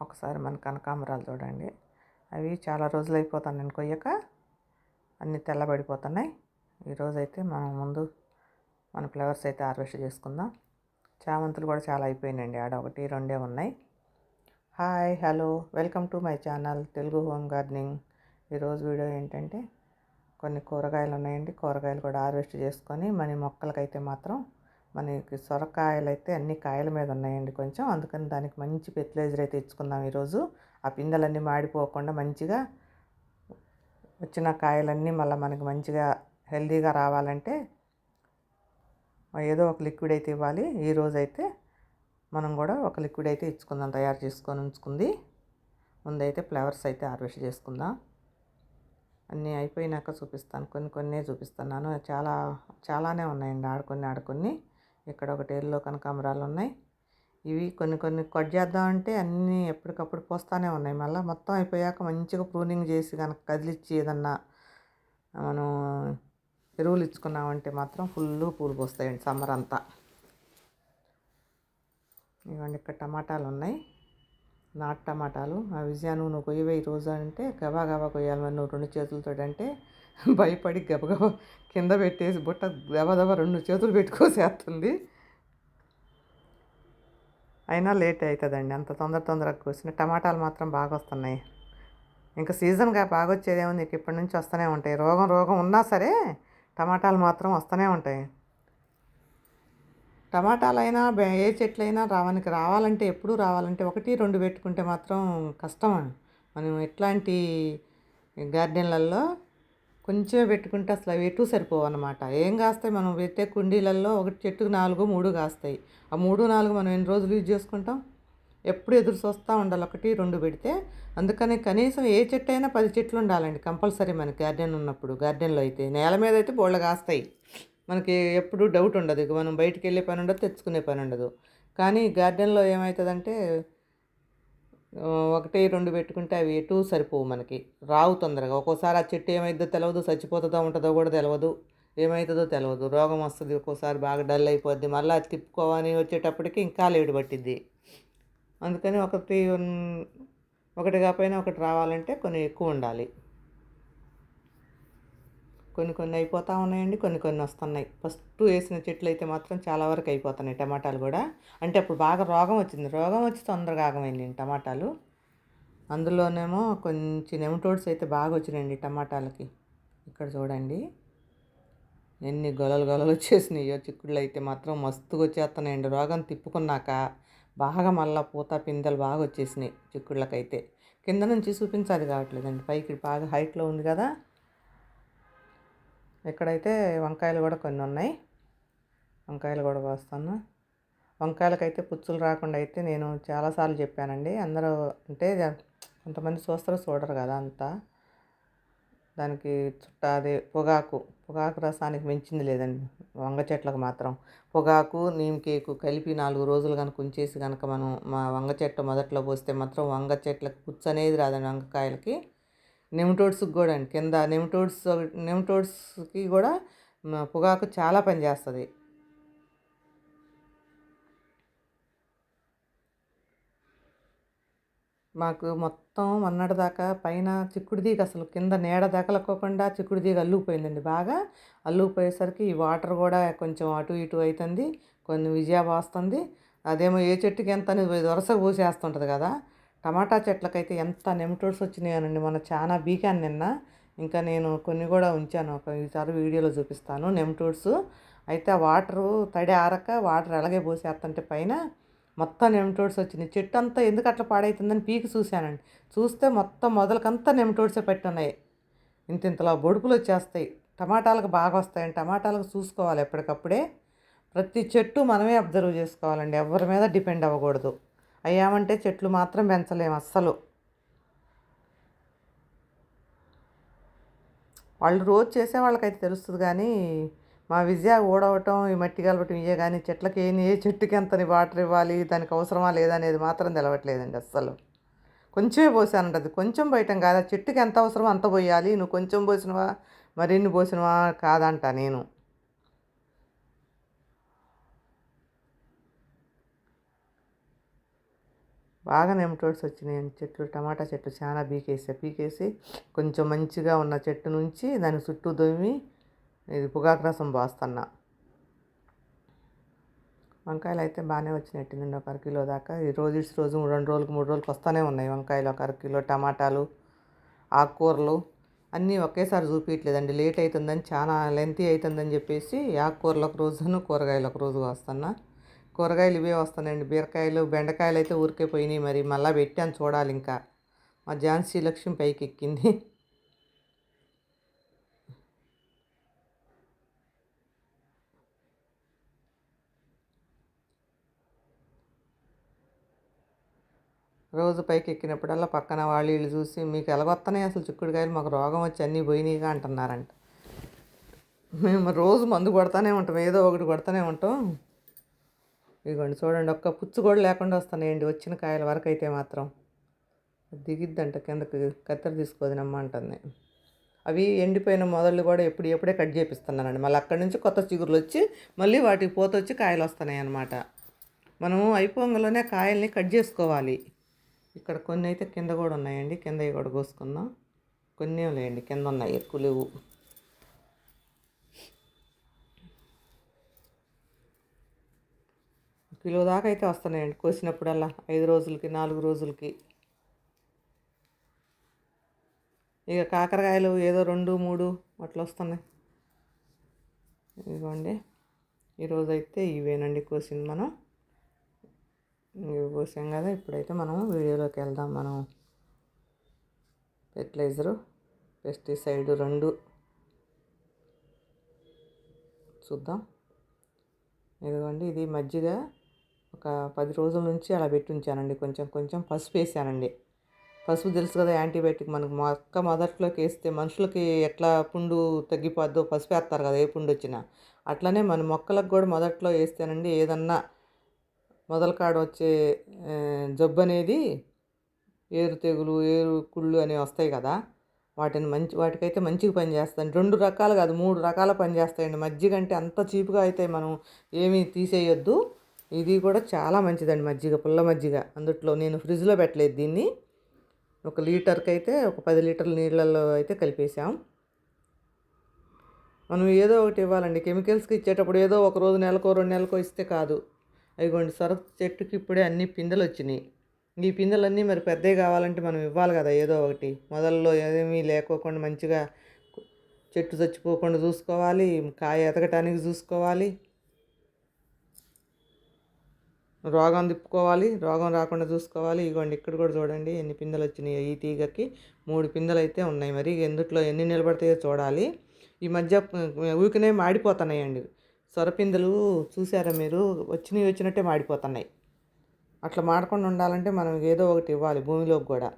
ఒకసారి మన కనకాంబరాలు చూడండి. అవి చాలా రోజులు అయిపోతాను నేను కొయ్యక. అన్నీ తెల్లబడిపోతున్నాయి. ఈరోజైతే మనం ముందు మన ఫ్లవర్స్ అయితే హార్వెస్ట్ చేసుకుందాం. చామంతులు కూడా చాలా అయిపోయినాయండి. ఆడ ఒకటి రెండే ఉన్నాయి. Hi hello welcome to my channel Telugu home gardening. ఈరోజు వీడియో ఏంటంటే కొన్ని కూరగాయలు ఉన్నాయండి. కూరగాయలు కూడా హార్వెస్ట్ చేసుకొని మన మొక్కలకైతే మాత్రం మనకి సొరకాయలు అయితే అన్ని కాయల మీద ఉన్నాయండి కొంచెం. అందుకని దానికి మంచి ఫెర్టిలైజర్ అయితే ఇచ్చుకుందాం ఈరోజు. ఆ పిందెలన్నీ మాడిపోకుండా మంచిగా వచ్చిన కాయలన్నీ మళ్ళీ మనకి మంచిగా హెల్దీగా రావాలంటే ఏదో ఒక లిక్విడ్ అయితే ఇవ్వాలి. ఈరోజు అయితే మనం కూడా ఒక లిక్విడ్ అయితే ఇచ్చుకుందాం తయారు చేసుకొని ఉంచుకుంది. ముందైతే ఫ్లవర్స్ అయితే హార్వెస్ట్ చేసుకుందాం. అన్నీ అయిపోయినాక చూపిస్తాను. కొన్ని కొన్ని చూపిస్తున్నాను. చాలా చాలానే ఉన్నాయండి ఆడుకొని ఆడుకొని ఇక్కడ ఒకటి ఎల్లో కనకాంబరాలు ఉన్నాయి. ఇవి కొన్ని కొన్ని కట్ చేద్దామంటే అన్నీ ఎప్పటికప్పుడు పోస్తానే ఉన్నాయి. మళ్ళీ మొత్తం అయిపోయాక మంచిగా ప్రూనింగ్ చేసి కనుక కదిలిచ్చి ఏదన్నా మనం ఎరువులు ఇచ్చుకున్నామంటే మాత్రం ఫుల్ పూలు పోస్తాయండి సమ్మర్ అంతా. ఇవ్వండి ఇక్కడ టమాటాలు ఉన్నాయి. నాటు టమాటాలు. ఆ విజయాను నువ్వు కొయ్యవే ఈ రోజు అంటే గబా గబా కొయ్యాలి మరి నువ్వు రెండు చేతులతో అంటే భయపడి గబగబ కింద పెట్టేసి బుట్ట దబదబ రెండు చేతులు పెట్టుకోసేస్తుంది. అయినా లేట్ అవుతుందండి అంత తొందర తొందరగా కోసిన టమాటాలు మాత్రం బాగా వస్తున్నాయి. ఇంకా సీజన్గా బాగా వచ్చేదేమో నీకు ఇప్పటి నుంచి వస్తూనే ఉంటాయి. రోగం రోగం ఉన్నా సరే టమాటాలు మాత్రం వస్తూనే ఉంటాయి. టమాటాలైనా ఏ చెట్లైనా రావడానికి రావాలంటే ఎప్పుడు రావాలంటే ఒకటి రెండు పెట్టుకుంటే మాత్రం కష్టం మనం ఎట్లాంటి గార్డెన్లలో కొంచెం పెట్టుకుంటే అసలు అవి ఎటు సరిపోవు అనమాట ఏం కాస్తాయి మనం పెట్టే కుండీలలో ఒకటి చెట్టుకు నాలుగు మూడు కాస్తాయి. ఆ మూడు నాలుగు మనం ఎన్ని రోజులు యూజ్ చేసుకుంటాం? ఎప్పుడు ఎదురు చూస్తూ ఉండాలి. ఒకటి రెండు పెడితే అందుకని కనీసం ఏ చెట్టు అయినా పది చెట్లు ఉండాలండి. కంపల్సరీ మనకి గార్డెన్ ఉన్నప్పుడు గార్డెన్లో అయితే. నేల మీద అయితే బోళ్ళ కాస్తాయి. మనకి ఎప్పుడు డౌట్ ఉండదు. ఇక మనం బయటికి వెళ్ళే పని ఉండదు తెచ్చుకునే పని ఉండదు. కానీ గార్డెన్లో ఏమవుతుందంటే ఒకటి రెండు పెట్టుకుంటే అవి ఎటు సరిపోవు మనకి. రావు తొందరగా. ఒక్కోసారి ఆ చెట్టు ఏమైందో తెలియదు చచ్చిపోతుందో ఉంటుందో కూడా తెలియదు ఏమవుతుందో తెలియదు రోగం వస్తుంది ఒక్కోసారి బాగా డల్ అయిపోద్ది. మళ్ళీ అది తిప్పుకోవని వచ్చేటప్పటికి ఇంకా లేడు పట్టిద్ది. అందుకని ఒకటి ఒకటి కాకపోయినా ఒకటి రావాలంటే కొన్ని ఎక్కువ ఉండాలి. కొన్ని కొన్ని అయిపోతూ ఉన్నాయండి కొన్ని కొన్ని వస్తున్నాయి. ఫస్ట్ వేసిన చెట్లు అయితే మాత్రం చాలా వరకు అయిపోతున్నాయి టమాటాలు కూడా. అంటే అప్పుడు బాగా రోగం వచ్చింది. రోగం వచ్చి తొందరగా ఆగమైంది టమాటాలు. అందులోనేమో కొంచెం నెమటోడ్స్ అయితే బాగా వచ్చినాయండి టమాటాలకి. ఇక్కడ చూడండి. ఎన్ని గొలలు గొలలు వచ్చేసినాయో చిక్కుళ్ళు అయితే మాత్రం మస్తుగా వచ్చేస్తున్నాయండి. రోగం తిప్పుకున్నాక బాగా మళ్ళా పూత పిందెలు బాగా వచ్చేసినాయి చిక్కుళ్ళకైతే. కింద నుంచి చూపించాలి కావట్లేదండి. పైకి బాగా హైట్లో ఉంది కదా. ఇక్కడైతే వంకాయలు కూడా కొన్ని ఉన్నాయి వంకాయలు కూడా కోస్తాను వంకాయలకైతే పుచ్చులు రాకుండా అయితే నేను చాలాసార్లు చెప్పానండి. అందరూ అంటే కొంతమంది చూస్తారు చూడరు కదా అంతా. దానికి చుట్టా అది పొగాకు పొగాకు రసానికి మించింది లేదండి. వంగ చెట్లకు మాత్రం. పొగాకు నీమ్ కేకు కలిపి నాలుగు రోజులు కనుక ఉంచేసి కనుక మనం మా వంగ చెట్టు మొదట్లో పోస్తే మాత్రం వంగ చెట్లకు పుచ్చు అనేది రాదండి వంకాయలకి నెమటోడ్స్కి కూడా అండి. కింద నెమటోడ్స్ నెమటోడ్స్కి కూడా పొగాకు చాలా పనిచేస్తుంది. మాకు మొత్తం మొన్నటి దాకా పైన చిక్కుడు తీగ అసలు కింద నీడ దకలకోకుండా చిక్కుడు తీగ అల్లుకుపోయిందండి బాగా. అల్లుకుపోయేసరికి ఈ వాటర్ కూడా కొంచెం అటు ఇటు అవుతుంది కొన్ని విజయ వస్తుంది అదేమో ఏ చెట్టుకి ఎంత వరుసగా పోసేస్తుంటుంది కదా. టమాటా చెట్లకైతే ఎంత నెమటోడ్స్ వచ్చినాయనండి. మన చాలా బీకాను నిన్న. ఇంకా నేను కొన్ని కూడా ఉంచాను. ఒక ఈసారి వీడియోలో చూపిస్తాను. నెమటోడ్స్. అయితే ఆ వాటరు తడి ఆరక వాటర్ అలాగే పోసేస్తుంటే పైన మొత్తం నెమటోడ్స్ వచ్చినాయి. చెట్టు అంతా ఎందుకు అట్లా పాడైతుందని పీకి చూశానండి. చూస్తే మొత్తం మొదలకంతా నెమటోడ్సే పెట్టున్నాయి. ఇంత ఇంతలా బొడుపులు వచ్చేస్తాయి. టమాటాలకు బాగా వస్తాయండి. టమాటాలకు చూసుకోవాలి ఎప్పటికప్పుడే. ప్రతి చెట్టు మనమే అబ్జర్వ్ చేసుకోవాలండి. ఎవరి మీద డిపెండ్ అవ్వకూడదు. అయ్యామంటే చెట్లు మాత్రం పెంచలేము అస్సలు. వాళ్ళు రోజు చేసే వాళ్ళకైతే తెలుస్తుంది కానీ మా విజయ ఊడవటం ఈ మట్టి కలవటం ఇవే కానీ చెట్లకి ఏ చెట్టుకి ఎంత వాటర్ ఇవ్వాలి దానికి అవసరమా లేదా అనేది మాత్రం తెలవట్లేదండి అస్సలు. కొంచెమే పోసానంటది కొంచెం పోయటం కాదా. చెట్టుకి ఎంత అవసరమో అంత పోయాలి. నువ్వు కొంచెం పోసినవా మరిన్ని పోసినవా కాదంట నేను. బాగా నెమటోడ్స్ వచ్చినాయి. చెట్లు టమాటా చెట్లు చాలా పీకేసా పీకేసి కొంచెం మంచిగా ఉన్న చెట్టు నుంచి దాని చుట్టూ దొమ్మి ఇది పొగాకు రసం పోస్తున్నా వంకాయలు అయితే బాగానే వచ్చినట్టుందండి ఒక అర కిలో దాకా. ఈ రోజు ఇటు రోజు రెండు రోజులకు మూడు రోజులకు వస్తూనే ఉన్నాయి వంకాయలు. ఒక అర కిలో టమాటాలు ఆకుకూరలు అన్నీ ఒకేసారి చూపించట్లేదండి లేట్ అవుతుందని చాలా లెంతీ అవుతుందని చెప్పేసి ఆకుకూరలు ఒక రోజును కూరగాయలు ఒక రోజు వస్తున్నా. కూరగాయలు ఇవే వస్తున్నాయండి. బీరకాయలు బెండకాయలు అయితే ఊరికే పోయినాయి మరి. మళ్ళీ పెట్టాను చూడాలి ఇంకా. మా ఝాన్సీ లక్ష్మి పైకి ఎక్కింది రోజు పైకి ఎక్కినప్పుడల్లా పక్కన వాళ్ళు వీళ్ళు చూసి మీకు ఎలాగొస్తున్నాయి అసలు చిక్కుడుకాయలు? మాకు రోగం వచ్చి అన్నీ పోయినాయిగా అంటున్నారంట. మేము రోజు మందు కొడతానే ఉంటాం. ఏదో ఒకటి కొడతానే ఉంటాం. ఇదిగోండి చూడండి ఒక్క పుచ్చు కూడా లేకుండా వస్తున్నాయండి వచ్చిన కాయల వరకు అయితే మాత్రం. దిగిద్దంట కిందకి కత్తెర తీసుకోదినమ్మ అంటుంది. అవి ఎండిపోయిన మొదళ్ళు కూడా ఎప్పుడు ఎప్పుడే కట్ చేపిస్తున్నానండి. మళ్ళీ అక్కడి నుంచి కొత్త చిగురులు వచ్చి మళ్ళీ వాటికి పోత వచ్చి కాయలు వస్తున్నాయి అన్నమాట. మనము అయిపోంగలోనే కాయల్ని కట్ చేసుకోవాలి. ఇక్కడ కొన్ని అయితే కింద కూడా ఉన్నాయండి కింద కూడా కోసుకుందాం. కొన్ని లేండి కింద ఉన్నాయి ఎక్కువ లేవు. కిలో దాకా అయితే వస్తున్నాయండి. కోసినప్పుడల్లా ఐదు రోజులకి నాలుగు రోజులకి. ఇక కాకరకాయలు ఏదో రెండు మూడు అట్లా వస్తున్నాయి. ఇదిగోండి. ఈరోజు అయితే ఇవేనండి కోసింది మనం. ఇవి కోసాం కదా ఇప్పుడైతే మనం వీడియోలోకి వెళ్దాం. మనం ఫెర్టిలైజరు పెస్టిసైడ్ రెండు. చూద్దాం. ఇదిగోండి ఇది మజ్జిగ ఒక పది రోజుల నుంచి అలా పెట్టి ఉంచానండి. కొంచెం కొంచెం పసుపు వేసానండి. పసుపు తెలుసు కదా యాంటీబయాటిక్ మనకు మొక్క మొదట్లోకి వేస్తే మనుషులకి ఎట్లా పుండు తగ్గిపోద్దో పసుపు వేస్తారు కదా ఏ పుండు వచ్చినా. అట్లనే మన మొక్కలకు కూడా మొదట్లో వేస్తేనండి ఏదన్నా మొదలకాడ వచ్చే జబ్బు అనేది ఏరు తెగులు ఏరు కుళ్ళు అనేవి వస్తాయి కదా. వాటిని మంచి వాటికైతే మంచిగా పనిచేస్తాయి రెండు రకాలు కాదు మూడు రకాల పనిచేస్తాయండి మజ్జిగ అంటే అంత చీపుగా అయితే మనం ఏమీ తీసేయొద్దు. ఇది కూడా చాలా మంచిదండి మజ్జిగ పుల్ల మజ్జిగ. అందుట్లో నేను ఫ్రిడ్జ్లో పెట్టలేదు దీన్ని. ఒక లీటర్కి అయితే ఒక పది లీటర్ల నీళ్ళల్లో అయితే కలిపేసాం మనం ఏదో ఒకటి ఇవ్వాలండి. కెమికల్స్కి ఇచ్చేటప్పుడు ఏదో ఒక రోజు నెలకో రెండు నెలకో ఇస్తే కాదు. అదిగోండి సరుకు చెట్టుకి ఇప్పుడే అన్ని పిందెలు వచ్చినాయి. ఈ పిందెలన్నీ మరి పెద్దవి కావాలంటే మనం ఇవ్వాలి కదా ఏదో ఒకటి. మొదల్లో ఏమీ లేకోకుండా మంచిగా చెట్టు చచ్చిపోకుండా చూసుకోవాలి కాయ ఎదగటానికి చూసుకోవాలి. రోగం తిప్పుకోవాలి రోగం రాకుండా చూసుకోవాలి. ఇగోండి ఇక్కడ కూడా చూడండి ఎన్ని పిందెలు వచ్చినాయి ఈ తీగకి. మూడు పిందెలు అయితే ఉన్నాయి మరి. ఎందుట్లో ఎన్ని నిలబడతాయో చూడాలి. ఈ మధ్య ఊరికనే మాడిపోతున్నాయండి. సొరపిందెలు చూసారా మీరు? వచ్చినవి వచ్చినట్టే మాడిపోతున్నాయి. అట్లా మాడకుండా ఉండాలంటే మనం ఏదో ఒకటి ఇవ్వాలి భూమిలోకి కూడా.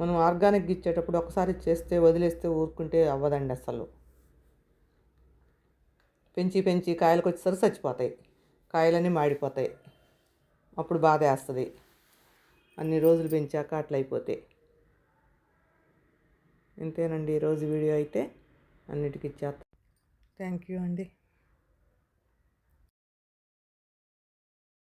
మనం ఆర్గానిక్ ఇచ్చేటప్పుడు ఒకసారి చేస్తే వదిలేస్తే ఊరుకుంటే అవ్వదండి అసలు. పెంచి పెంచి కాయలకు వచ్చేసరికి చచ్చిపోతాయి. కాయలన్నీ మాడిపోతాయి. అప్పుడు బాధ వేస్తుంది. అన్ని రోజులు పెంచాక అట్లా అయిపోతాయి ఇంతేనండి ఈరోజు వీడియో అయితే. అన్నిటికీ ఇచ్చేస్తాం. థ్యాంక్ యూ అండి.